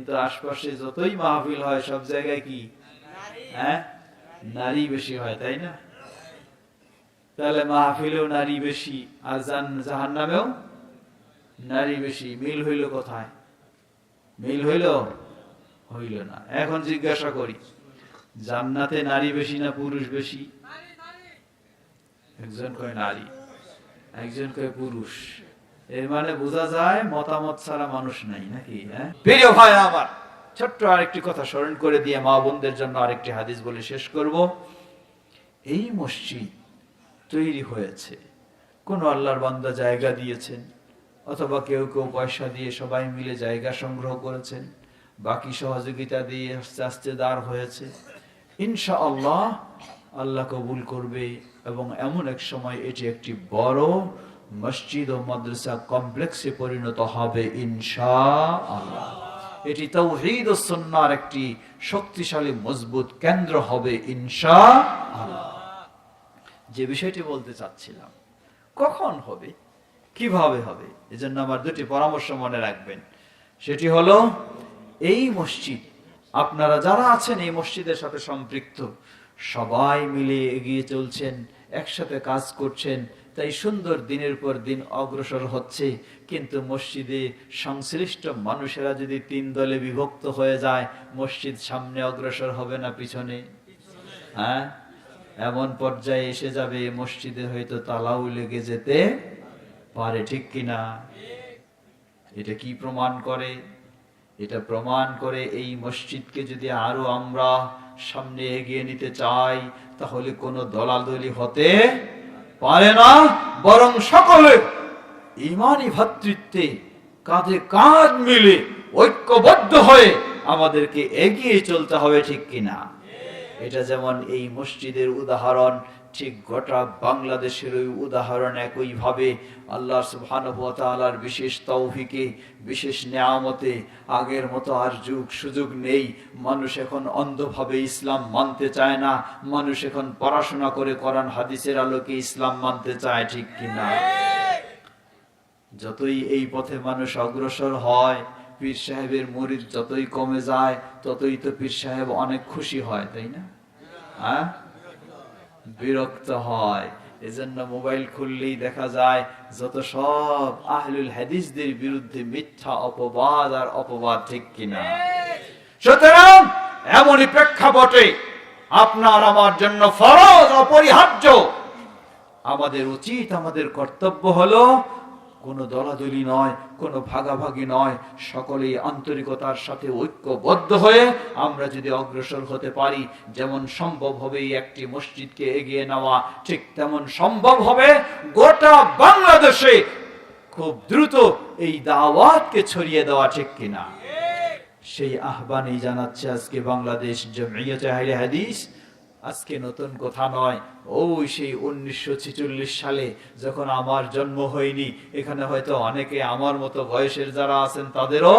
কিন্তু আশপাশে যতই মাহফিল হয়, সব জায়গায় কি? হ্যাঁ? নারী বেশি হয়, তাই না? তাহলে মাহফিলেও নারী বেশি, আর জান জাহান নামেও নারী বেশি। মিল হইল কোথায়? মিল হইল? হইল না। এখন জিজ্ঞাসা করি, জান্নাতে নারী বেশি না পুরুষ বেশি? একজন কয় নারী, একজন কয় পুরুষ। এর মানে বোঝা যায় মতামত ছাড়া মানুষ নাই নাকি হ্যাঁ? প্রিয় ভাই আমার। ছোট্ট আরেকটি কথা স্মরণ করে দিয়ে মা বোনদের জন্য আরেকটি হাদিস বলে শেষ করব। এই মসজিদ তৈরি হয়েছে। কোন আল্লাহর বান্দা জায়গা দিয়েছেন অথবা কেউ কেউ পয়সা দিয়ে সবাই মিলে জায়গা সংগ্রহ করেছেন বাকি সহযোগিতা দিয়ে আস্তে আস্তে দাঁড় হয়েছে। ইনশা আল্লাহ আল্লাহ কবুল করবে এবং এমন এক সময় এটি একটি বড় মসজিদ ও মাদ্রাসা কমপ্লেক্সে পরিণত হবে ইনশা আল্লাহ এটি তৌহিদ ও সন্ন্যার একটি শক্তিশালী, মজবুত কেন্দ্র হবে ইনশা আল্লাহ যে বিষয়টি বলতে চাচ্ছিলাম, কখন হবে? কীভাবে হবে? এজন্য আমার দুটি পরামর্শ মনে রাখবেন। সেটি হলো, এই মসজিদ, আপনারা যারা আছেন এই মসজিদের সাথে সম্পৃক্ত, সবাই মিলে এগিয়ে চলছেন, একসাথে কাজ করছেন তাই সুন্দর দিনের পর দিন অগ্রসর হচ্ছে। কিন্তু মসজিদে সংশ্লিষ্ট মানুষেরা যদি তিন দলে বিভক্ত হয়ে যায়, মসজিদ সামনে অগ্রসর হবে না পিছনে? হ্যাঁ? এমন পর্যায়ে এসে যাবে, মসজিদে হয়তো তালাও লেগে যেতে পারে, ঠিক কিনা এটা কি প্রমাণ করে? এটা প্রমাণ করে এই মসজিদকে যদি আরও আমরা সামনে এগিয়ে নিতে চাই, তাহলে কোনো দলাদলি হতে পারে না, বরং সকলে ইমানি ভাতৃত্বে কাঁধে কাঁধ মিলে ঐক্যবদ্ধ হয়ে আমাদেরকে এগিয়ে চলতে হবে, ঠিক কিনা? এটা যেমন এই মসজিদের উদাহরণ ঠিক গোটা বাংলাদেশের ওই উদাহরণ একই ভাবে আল্লাহ তাআলার বিশেষ তৌফিকে, বিশেষ নেয়ামতে আগের মতো আর যুগ সুযোগ নেই। মানুষ এখন অন্ধভাবে ইসলাম মানতে চায় না। মানুষ এখন পড়াশোনা করে কোরআন হাদিসের আলোকে ইসলাম মানতে চায়, ঠিক কিনা? যতই এই পথে মানুষ অগ্রসর হয়, পীর সাহেবের মরিদ যতই কমে যায়, ততই তো পীর সাহেব অনেক খুশি হয়, তাই না? হ্যাঁ? বিরক্ত হয়। এজন্য মোবাইল খুললেই দেখা যায় যত সব আহলুল হাদিসদের বিরুদ্ধে মিথ্যা অপবাদ আর অপবাদ ঠিক কিনা। সুতরাং এমনই প্রেক্ষাপটে আপনার আমার জন্য ফরজ, অপরিহার্য। আমাদের উচিত, আমাদের কর্তব্য হলো কোনো দলাদলি নয়, কোনো ভাগাভাগি নয়, সকলেই আন্তরিকতার সাথে ঐক্যবদ্ধ হয়ে আমরা যদি অগ্রসর হতে পারি, যেমন সম্ভব হবে একটি মসজিদকে এগিয়ে নেওয়া, ঠিক তেমন সম্ভব হবে গোটা বাংলাদেশে খুব দ্রুত এই দাওয়াতকে ছড়িয়ে দেওয়া, ঠিক কিনা? সেই আহ্বানই জানাচ্ছে আজকে বাংলাদেশ আহলে হাদিস আজকে নতুন কথা নয়। ওই সেই উনিশশো সালে যখন আমার জন্ম হয়নি, এখানে হয়তো অনেকে আমার মতো বয়সের যারা আছেন, তাদেরও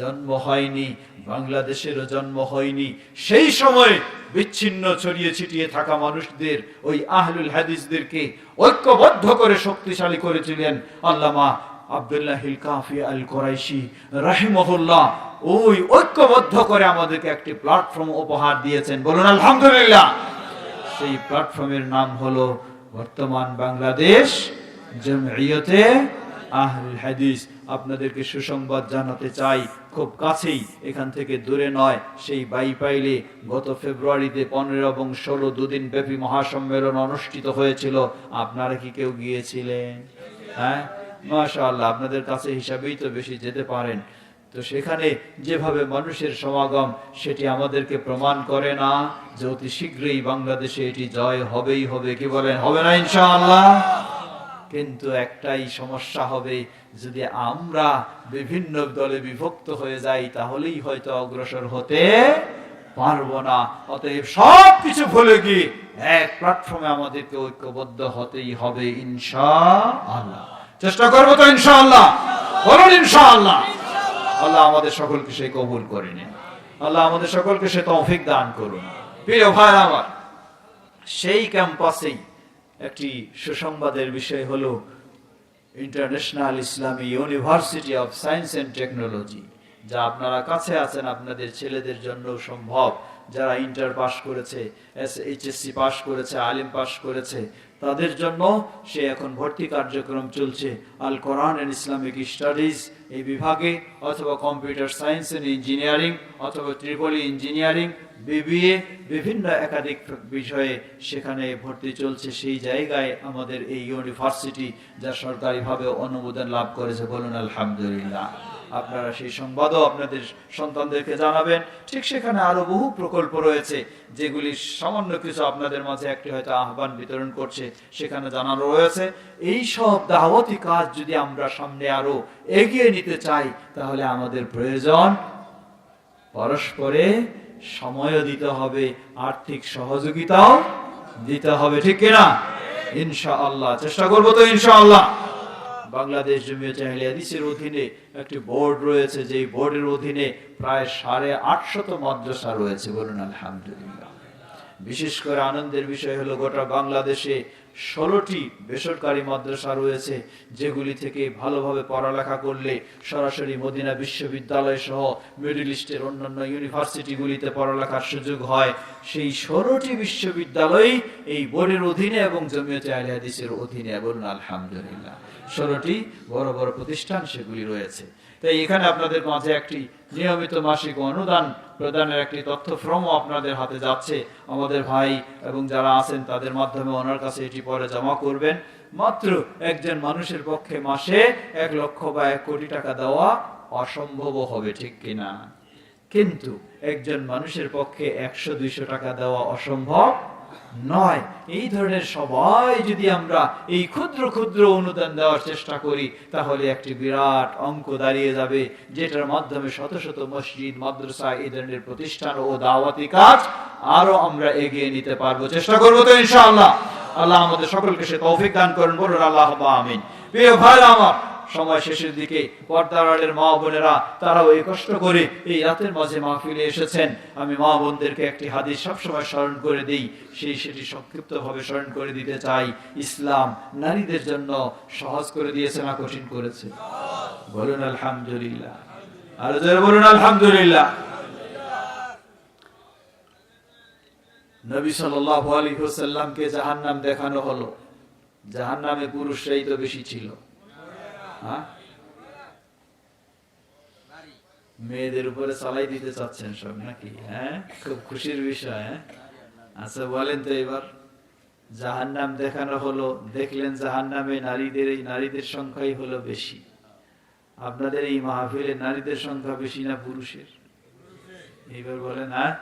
জন্ম হয়নি, বাংলাদেশেরও জন্ম হয়নি। সেই সময় বিচ্ছিন্ন ছড়িয়ে ছিটিয়ে থাকা মানুষদের, ওই আহলুল হাদিসদেরকে ঐক্যবদ্ধ করে শক্তিশালী করেছিলেন আল্লামা আব্দুল্লাহ কাফি আল কোরাইশি রাহিমহুল্লাহ ওই ঐক্যবদ্ধ করে আমাদেরকে একটি প্ল্যাটফর্ম উপহার দিয়েছেন। বলুন, আলহামদুলিল্লাহ। সেই প্ল্যাটফর্মের নাম হলো বর্তমান বাংলাদেশ জমিয়তে আহলুল হাদিস। আপনাদেরকে সুসংবাদ জানাতে চাই, খুব কাছেই, এখান থেকে দূরে নয়। সেই বাই পাইলে গত ফেব্রুয়ারিতে পনেরো এবং ষোলো দুদিন ব্যাপী মহাসম্মেলন অনুষ্ঠিত হয়েছিল। আপনারা কি কেউ গিয়েছিলেন? হ্যাঁ? আপনাদের কাছে হিসাবেই তো বেশি যেতে পারেন। তো সেখানে যেভাবে মানুষের সমাগম, সেটি আমাদেরকে প্রমাণ করে না যে অতি শীঘ্রই বাংলাদেশে এটি জয় হবেই হবে। কি বলেন? হবে না ইনশাআল্লাহ? কিন্তু একটাই সমস্যা হবে, যদি আমরা বিভিন্ন দলে বিভক্ত হয়ে যাই, তাহলেই হয়তো অগ্রসর হতে পারব না। অতএব সব কিছু ভুলে গিয়ে এক প্ল্যাটফর্মে আমাদেরকে ঐক্যবদ্ধ হতেই হবে ইনশা আল্লাহ চেষ্টা করব তো ইনশাআল্লাহ। বলুন ইনশাআল্লাহ। আল্লাহ আমাদের সকলকে সে কবুল করে নিন। আল্লাহ আমাদের সকলকে সে তৌফিক দান করুন। প্রিয় ভাই আমার সেই ক্যাম্পাসেই একটি সুসংবাদের বিষয় হলো international Islami university of science and technology. যা আপনারা কাছে আছেন আপনাদের ছেলেদের জন্য সম্ভব। যারা ইন্টার পাস করেছে এইচএসসি পাস করেছে, আলিম পাস করেছে, তাদের জন্য সে এখন ভর্তি কার্যক্রম চলছে। Al Quran and Islamic studies এই বিভাগে অথবা কম্পিউটার সায়েন্স এন্ড ইঞ্জিনিয়ারিং অথবা ত্রিপলি ইঞ্জিনিয়ারিং বিবিএ বিভিন্ন একাধিক বিষয়ে সেখানে ভর্তি চলছে। সেই জায়গায় আমাদের এই ইউনিভার্সিটি যা সরকারিভাবে অনুমোদন লাভ করেছে। বলুন আলহামদুলিল্লাহ। আপনারা সেই সংবাদও আপনাদের সন্তানদেরকে জানাবেন। ঠিক সেখানে আরও বহু প্রকল্প রয়েছে, যেগুলি সামান্য কিছু আপনাদের মাঝে একটি হয়তো আহ্বান বিতরণ করছে, সেখানে জানানো রয়েছে। এই সব দাওয়াতি কাজ যদি আমরা সামনে আরও এগিয়ে নিতে চাই, তাহলে আমাদের প্রয়োজন পরস্পরে সময়ও দিতে হবে, আর্থিক সহযোগিতাও দিতে হবে, ঠিক কিনা? ইনশাআল্লাহ, চেষ্টা করব তো ইনশাআল্লাহ। বাংলাদেশ জমিয়ত আহলে হাদিসের অধীনে একটি বোর্ড রয়েছে, যেই বোর্ডের অধীনে প্রায় সাড়ে আটশত মাদ্রাসা রয়েছে। বলুন, আলহামদুলিল্লাহ। বিশেষ করে আনন্দের বিষয় হলো গোটা বাংলাদেশে ষোলোটি বেসরকারি মাদ্রাসা রয়েছে, যেগুলি থেকে ভালোভাবে পড়ালেখা করলে সরাসরি মদিনা বিশ্ববিদ্যালয় সহ মিডল ইস্টের অন্যান্য ইউনিভার্সিটিগুলিতে পড়ালেখার সুযোগ হয়। সেই ষোলোটি বিশ্ববিদ্যালয় এই বোর্ডের অধীনে এবং জমিয়তে আলী হাদিসের অধীনে। বলুন, আলহামদুলিল্লাহ। ষোলোটি বড় বড় প্রতিষ্ঠান সেগুলি রয়েছে। তাই এখানে আপনাদের মাঝে একটি নিয়মিত মাসিক অনুদান প্রদানের একটি তথ্য ফর্মও আপনাদের হাতে যাচ্ছে। আমাদের ভাই এবং যারা আছেন, তাদের মাধ্যমে ওনার কাছে এটি পরে জমা করবেন। মাত্র একজন মানুষের পক্ষে মাসে এক লক্ষ বা এক কোটি টাকা দেওয়া অসম্ভব হবে, ঠিক কিনা? কিন্তু একজন মানুষের পক্ষে একশো, দুইশো টাকা দেওয়া অসম্ভব নয়। এই ধরনের সবাই যদি আমরা এই ক্ষুদ্র ক্ষুদ্র অনুদান দেওয়ার চেষ্টা করি, তাহলে একটি বিরাট অঙ্ক দাঁড়িয়ে যাবে, যেটার মাধ্যমে শত শত মসজিদ, মাদ্রাসা এই ধরনের প্রতিষ্ঠান ও দাওয়াতি কাজ আরও আমরা এগিয়ে নিতে পারব। চেষ্টা করব তো ইনশাআল্লাহ। আল্লাহ আমাদের সকলকে সে তৌফিক দান করেন। বলুন আল্লাহ আমিন। প্রিয় ভাই আমার সময় শেষের দিকে পর্দারের মা বোনেরা, তারাও এই কষ্ট করে এই রাতের মাঝে মাহফিলে এসেছেন। আমি মা বোনদেরকে একটি হাদিস সবসময় স্মরণ করে দিই সেই সেটি সংক্ষিপ্ত ভাবে স্মরণ করে দিতে চাই। ইসলাম নারীদের জন্য সহজ করে দিয়েছে না কঠিন করেছে? বলুন আলহামদুলিল্লাহ। আর বলুন আলহামদুলিল্লাহ। নবী সাল্লাল্লাহু আলাইহি ওয়াসাল্লামকে জাহান্নাম দেখানো হলো। জাহান্নামে পুরুষরাই তো বেশি ছিল। হ্যাঁ? মেয়েদের উপরে চালাই দিতে চাচ্ছেন সব নাকি হ্যাঁ? খুব খুশির বিষয় হ্যাঁ? আচ্ছা বলেন তো এবার। জাহান নাম দেখানো হলো, দেখলেন জাহান নামে নারীদের, এই নারীদের সংখ্যাই হলো বেশি। আপনাদের এই মাহফিলে নারীদের সংখ্যা বেশি না পুরুষের? এইবার বলেন হ্যাঁ?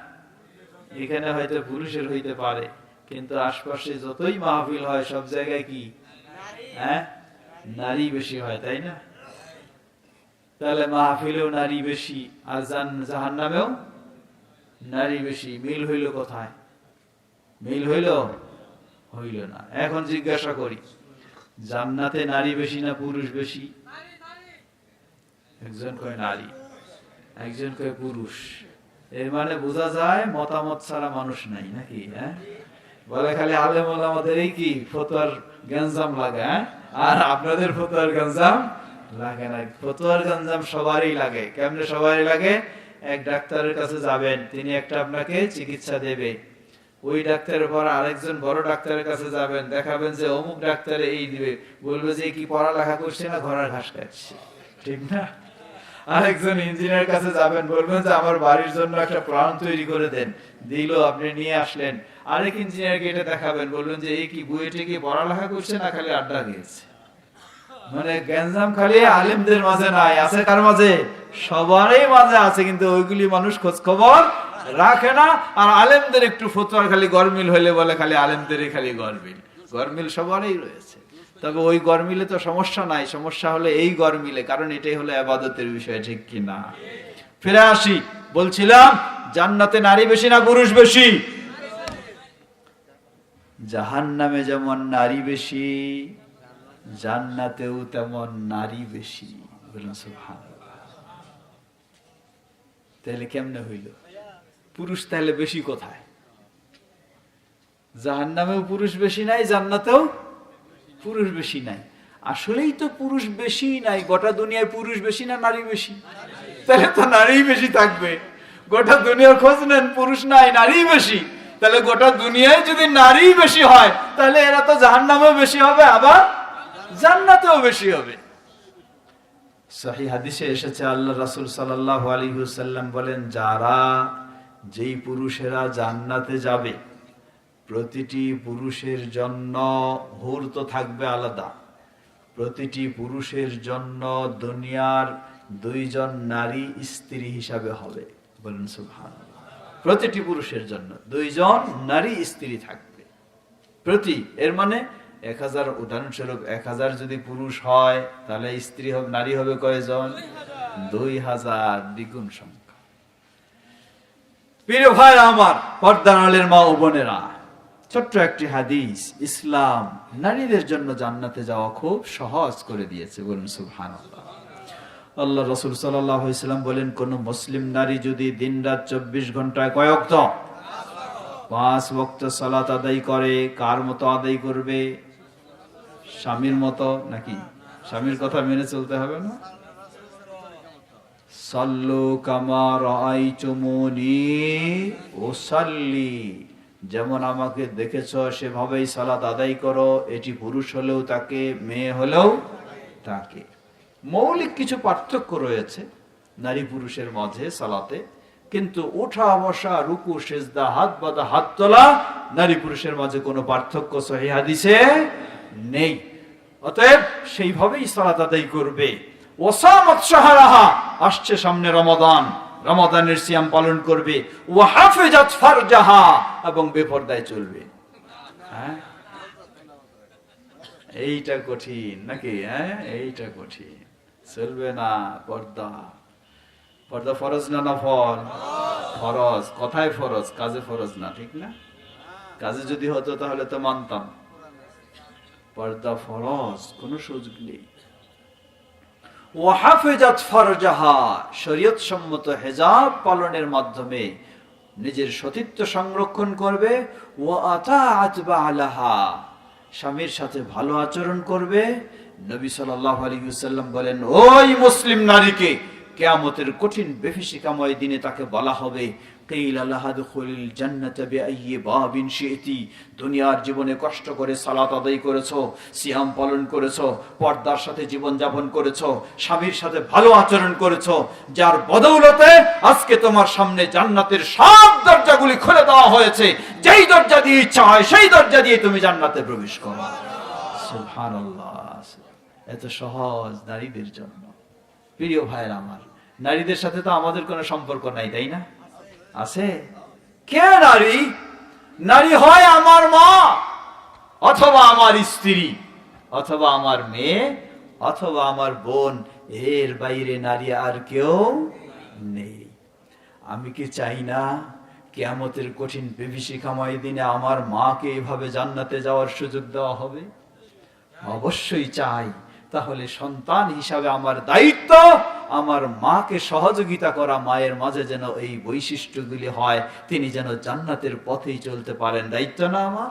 এখানে হয়তো পুরুষের হইতে পারে, কিন্তু আশপাশে যতই মাহফিল হয়, সব জায়গায় কি? হ্যাঁ? নারী বেশি হয়, তাই না? তাহলে মাহফিলেও নারী বেশি আর জান জাহান নামেও নারী বেশি। মিল হইল কোথায়? মিল হইল? হইল না। এখন জিজ্ঞাসা করি, জান্নাতে নারী বেশি না পুরুষ বেশি? একজন কয় নারী, একজন কয় পুরুষ। এর মানে বোঝা যায় মতামত ছাড়া মানুষ নাই নাকি হ্যাঁ? বলে খালি আলেম আমাদের এই কি ফতোয়ার গ্যাঞ্জাম লাগে হ্যাঁ? আর আপনাদের ফতুয়ার গঞ্জাম লাগে না। ফতুয়ার গঞ্জাম সবারই লাগে। কেমনে সবারই লাগে? এক ডাক্তারের কাছে যাবেন, তিনি একটা আপনাকে চিকিৎসা দেবে। ওই ডাক্তারের পর আরেকজন বড় ডাক্তারের কাছে যাবেন, দেখাবেন যে অমুক ডাক্তারে এই দিবে। বলবে যে কি পড়ালেখা করছে না, ঘোড়ার ঘাস খাচ্ছে। ঠিক না? আরেকজন ইঞ্জিনিয়ার কাছে যাবেন, বলবেন যে আমার বাড়ির জন্য একটা প্ল্যান তৈরি করে দেন। দিল আপনি নিয়ে আসলেন। আরেক ইঞ্জিনিয়ারকে এটা দেখাবেন বললেন যে এই কি বুয়েটে কি পড়ালেখা করছে না খালি আড্ডা দিয়েছে? মানে গ্যাঞ্জাম খালি আলেমদের মাঝে নাই, আছে কার মাঝে? সবারই মাঝে আছে, কিন্তু ওইগুলি মানুষ খোঁজ খবর রাখে না। আর আলেমদের একটু ফতোয়ার খালি গরমিল হইলে বলে খালি আলেমদেরই খালি গরমিল। গরমিল সবারই রয়েছে। তবে ওই গরমিলে তো সমস্যা নাই, সমস্যা হলে এই গরমিলে, কারণ এটাই হলো আবাদতের বিষয়, ঠিক কিনা ফিরে আসি, বলছিলাম, জান্নাতে নারী বেশি না পুরুষ বেশি? জাহান নামে যেমন নারী বেশি, জান্নাতেও তেমন নারী বেশি। তাহলে কেমনে হইল? পুরুষ তাহলে বেশি কোথায়? জাহান নামেও পুরুষ বেশি নাই, জান্নাতেও পুরুষ বেশি নাই। আসলেই তো পুরুষ বেশি নাই, গোটা দুনিয়ায় পুরুষ বেশি না নারী বেশি? তাহলে তো নারী বেশি থাকবে। গোটা দুনিয়ার খোঁজ নেন, পুরুষ নাই, নারী বেশি। তাহলে গোটা দুনিয়ায় যদি নারী বেশি হয়, তাহলে এরা তো জাহান্নামেও বেশি হবে, আবার জান্নাতেও বেশি হবে। সহি হাদিসে এসেছে আল্লাহ রাসূল সাল্লাল্লাহু আলাইহি ওয়াসাল্লাম বলেন, যারা যেই পুরুষেরা জান্নাতে যাবে প্রতিটি পুরুষের জন্য হুর তো থাকবে আলাদা। প্রতিটি পুরুষের জন্য দুনিয়ার দুইজন নারী স্ত্রী হিসাবে হবে। বলুন, সুবহানাল্লাহ। প্রতিটি পুরুষের জন্য দুইজন নারী স্ত্রী থাকবে। প্রতি, এর মানে এক হাজার, উদাহরণস্বরূপ এক হাজার যদি পুরুষ হয়, তাহলে স্ত্রী হবে, নারী হবে কয়জন? দুই হাজার দ্বিগুণ সংখ্যা। প্রিয় ভাই আমার পর্দানালের মা ও বোনেরা ছোট্ট একটি হাদিস, ইসলাম, নারীদের জন্য জান্নাতে যাওয়া খুব সহজ করে দিয়েছে, বলুন সুবহানাল্লাহ। আল্লাহ রসুল সাল্লাম বলেন, কোন মুসলিম নারী যদি দিন রাত চব্বিশ ঘন্টায় কয়েক পাঁচ বক্ত সালাত আদায় করে, কার মতো আদায় করবে? স্বামীর মতো নাকি? স্বামীর কথা মেনে চলতে হবে না? সাল্লু কামার চুমুনি ও সাল্লি যেমন আমাকে দেখেছ, সেভাবেই সালাত আদায় করো। এটি পুরুষ হলেও তাকে, মেয়ে হলেও তাকে। মৌলিক কিছু পার্থক্য রয়েছে নারী পুরুষের মাঝে সালাতে। কিন্তু ওঠা, বসা, রুকু, সেজদা, হাত বাঁধা, হাত তোলা নারী পুরুষের মাঝে কোনো পার্থক্য সহি হাদিসে নেই। অতএব সেইভাবেই সালাত আদায় করবে। ওসামত সাহারাহা আসছে সামনে রমাদান। রমাদানের সিয়াম পালন করবে। ও হাফেজাত ফারজাহা, এবং বেপরদায় চলবে। হ্যাঁ? এইটা কঠিন নাকি? হ্যাঁ? এইটা কঠিন। চলবে না, পর্দা। পর্দা ফরজ না না ফল ফরজ। কথায় ফরজ, কাজে ফরজ না, ঠিক না? কাজে যদি হতো তাহলে তো মানতাম। পর্দা ফরজ, কোনো সুযোগ নেই। ওয়াহাফেজাত ফরজাহা শরীয়ত সম্মত হেজাব পালনের মাধ্যমে নিজের সতীত্ব সংরক্ষণ করবে। ও আতা আতবা আলাহা স্বামীর সাথে ভালো আচরণ করবে। নবী সাল্লাহ আলাইহি ওয়াসাল্লাম বলেন, ওই মুসলিম নারীকে কেয়ামতের কঠিন বেফিসিকাময় দিনে তাকে বলা হবে দুনিয়ার জীবনে কষ্ট করে সালাত আদায় করেছ, সিয়াম পালন করেছ, পর্দার সাথে জীবন যাপন করেছ, স্বামীর সাথে ভালো আচরণ করেছ, যার বদৌলতে আজকে তোমার সামনে জান্নাতের সব দরজাগুলি খুলে দেওয়া হয়েছে। যেই দরজা দিয়ে ইচ্ছা হয়, সেই দরজা দিয়ে তুমি জান্নাতে প্রবেশ করো। এত সহজ নারীদের জন্য। প্রিয় ভাইয়ের আমার, নারীদের সাথে তো আমাদের কোনো সম্পর্ক নাই, তাই না? আছে? কে নারী? নারী হয় আমার মা, অথবা আমার স্ত্রী, অথবা আমার মেয়ে, অথবা আমার বোন। এর বাইরে নারী আর কেউ নেই। আমি কি চাই না কেয়ামতের কঠিন বিভীষিকাময় দিনে আমার মাকে এভাবে জান্নাতে যাওয়ার সুযোগ দেওয়া হবে? অবশ্যই চাই। তাহলে সন্তান হিসাবে আমার দায়িত্ব আমার মাকে সহযোগিতা করা মায়ের মাঝে যেন এই বৈশিষ্ট্যগুলি হয়, তিনি যেন জান্নাতের পথেই চলতে পারেন। দায়িত্ব না আমার?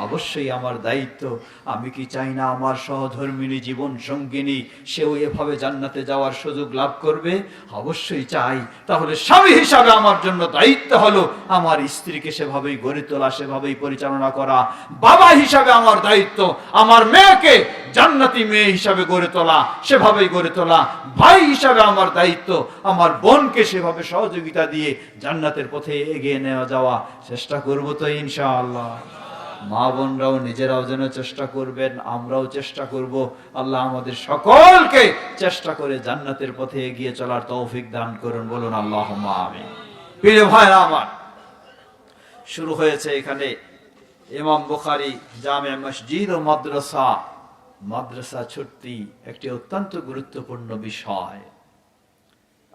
অবশ্যই আমার দায়িত্ব। আমি কি চাই না আমার সহধর্মিনী জীবন সঙ্গিনী, সেও এভাবে জান্নাতে যাওয়ার সুযোগ লাভ করবে? অবশ্যই চাই। তাহলে স্বামী হিসাবে আমার জন্য দায়িত্ব হলো আমার স্ত্রীকে সেভাবেই গড়ে তোলা, সেভাবেই পরিচালনা করা। বাবা হিসাবে আমার দায়িত্ব, আমার মেয়েকে জান্নাতি মেয়ে হিসাবে গড়ে তোলা, সেভাবেই গড়ে তোলা। ভাই হিসাবে আমার দায়িত্ব, আমার বোনকে সেভাবে সহযোগিতা দিয়ে জান্নাতের পথে এগিয়ে নেওয়া যাওয়া চেষ্টা করব তো ইনশাআল্লাহ। মা বোনরাও নিজেরাও যেন চেষ্টা করবেন, আমরাও চেষ্টা করব। আল্লাহ আমাদের সকলকে চেষ্টা করে জান্নাতের পথে এগিয়ে চলার তৌফিক দান করুন, বলুন আল্লাহ আমি প্রিয় ভাই আমার, শুরু হয়েছে এখানে ইমাম বুখারি জামে মসজিদ ও মাদ্রাসা। মাদ্রাসা ছুটতি একটি অত্যন্ত গুরুত্বপূর্ণ বিষয়।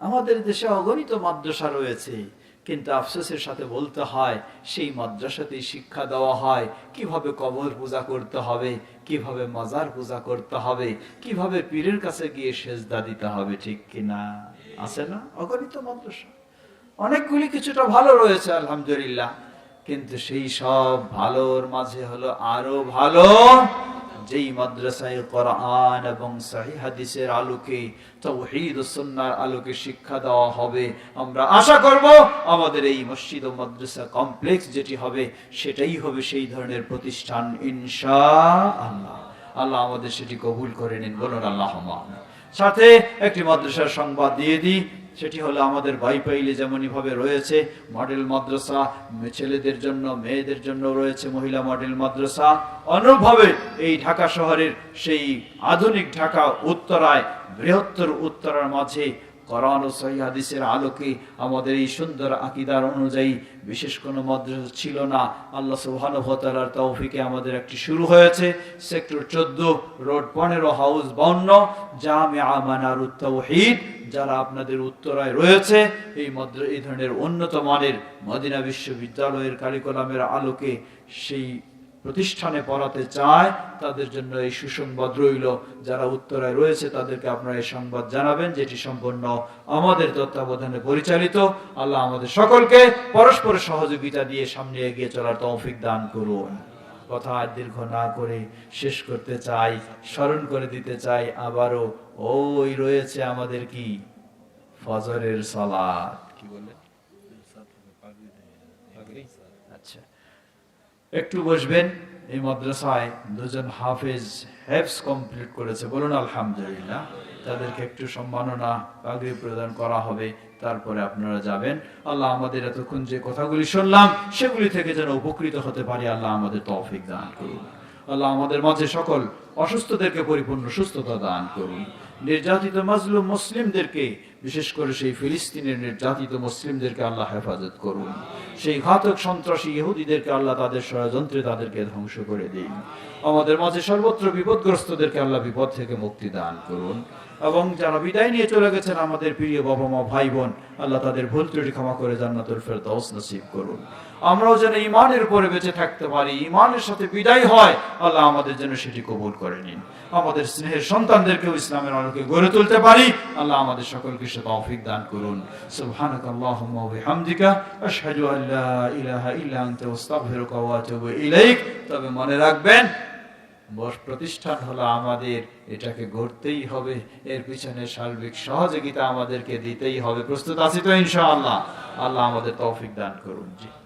আমাদের দেশে অগণিত মাদ্রাসা রয়েছে, কিন্তু আফসোসের সাথে বলতে হয়, সেই মাদ্রাসাতেই শিক্ষা দেওয়া হয়। কীভাবে কবর পূজা করতে হবে, কীভাবে মাজার পূজা করতে হবে, কীভাবে পীরের কাছে গিয়ে সেজদা দিতে হবে, ঠিক কিনা আছে না? অগণিত মাদ্রাসা। অনেকগুলি কিছুটা ভালো রয়েছে, আলহামদুলিল্লাহ। কিন্তু সেই সব ভালোর মাঝে হলো আরও ভালো যেই মাদ্রাসায় কোরআন এবং সহিহ হাদিসের আলোকে, তৌহিদ ও সুন্নাহর আলোকে শিক্ষা দেওয়া হবে, আমরা আশা করব আমাদের এই মসজিদ ও মাদ্রাসা কমপ্লেক্স যেটি হবে, সেটাই হবে সেই ধরনের প্রতিষ্ঠান, ইনশাআল্লাহ। আল্লাহ আমাদের সেটি কবুল করে নিন, বলুন আল্লাহ সাথে একটি মাদ্রাসার সংবাদ দিয়ে দিই। সেটি হলো আমাদের বাইপাইলে যেমনই ভাবে রয়েছে, মডেল মাদ্রাসা ছেলেদের জন্য, মেয়েদের জন্য রয়েছে মহিলা মডেল মাদ্রাসা। অনুভাবে এই ঢাকা শহরের সেই আধুনিক ঢাকা উত্তরায়, বৃহত্তর উত্তরার মাঝে কোরআন ও সহিহ হাদিসের আলোকে আমাদের এই সুন্দর আকিদার অনুযায়ী বিশেষ কোনো মাদ্রাসা ছিল না। আল্লাহ তাআলার তৌফিকে আমাদের একটি শুরু হয়েছে। Sector 14 road 15 house 52 Jamia Manarut Tawheed যারা আপনাদের উত্তরায় রয়েছে, এই মদ্র, এই ধরনের উন্নত মানের মদিনা বিশ্ববিদ্যালয়ের কারিকুলামের আলোকে সেই প্রতিষ্ঠানে পড়াতে চায়, তাদের জন্য এই সুসংবাদ রইল। যারা উত্তরায় রয়েছে, তাদেরকে আপনারা এই সংবাদ জানাবেন, যেটি সম্পূর্ণ আমাদের তত্ত্বাবধানে পরিচালিত। আল্লাহ আমাদের সকলকে পরস্পর সহযোগিতা দিয়ে সামনে এগিয়ে চলার তৌফিক দান করুন। কথা আর দীর্ঘ না করে শেষ করতে চাই, স্মরণ করে দিতে চাই আবারও, ওই রয়েছে আমাদের কি? ফজরের সালাত। কি বললেন আচ্ছা একটু বসবেন। এই মাদ্রাসায় দুজন হাফেজ হেফস কমপ্লিট করেছে। বলুন, আলহামদুলিল্লাহ। তাদেরকে একটু সম্মাননা, পাগড়ি প্রদান করা হবে। তারপরে আপনারা যাবেন। আল্লাহ আমাদের এতক্ষণ যে কথাগুলি শুনলাম, সেগুলি থেকে যেন উপকৃত হতে পারি। আল্লাহ আমাদের তৌফিক দান করুন। আল্লাহ আমাদের মাঝে সকল অসুস্থদেরকে পরিপূর্ণ সুস্থতা দান করুন। নির্যাতিত মাজলুম মুসলিমদেরকে, বিশেষ করে সেই ফিলিস্তিনের নির্যাতিত মুসলিমদেরকে আল্লাহ হেফাজত করুন। সেই ঘাতক সন্ত্রাসী ইহুদিদেরকে আল্লাহ তাদের ষড়যন্ত্রে তাদেরকে ধ্বংস করে দিন। আমাদের মাঝে সর্বত্র বিপদগ্রস্তদেরকে আল্লাহ বিপদ থেকে মুক্তি দান করুন। এবং যারা বিদায় নিয়ে চলে গেছেন আমাদের প্রিয় বাবা মা ভাই বোন, আল্লাহ তাদের ভুল ত্রুটি ক্ষমা করে জান্নাতুল ফেরদাউস নসিব করুন। আমরাও যেন ইমানের উপরে বেঁচে থাকতে পারি ইমানের সাথে বিদায় হয়, আল্লাহ আমাদের জন্য সেটি কবুল করে নিন। আমাদের স্নেহের সন্তানদেরকেও ইসলামের আলোকে গড়ে তুলতে পারি, আল্লাহ আমাদের সকলকে সে তৌফিক দান করুন। সুবহানাক আল্লাহুম্মা ওয়া বিহামদিকা, আশহাদু আল লা ইলাহা ইল্লা আনতা আস্তাগফিরুকা ওয়া আতুবু ইলাইক। তবে মনে রাখবেন প্রতিষ্ঠান হলো আমাদের, এটাকে গড়তেই হবে, এর পিছনে সার্বিক সহযোগিতা আমাদেরকে দিতেই হবে। প্রস্তুত আছি তো ইনশাআল্লাহ। আল্লাহ আমাদের তৌফিক দান করুন। জি।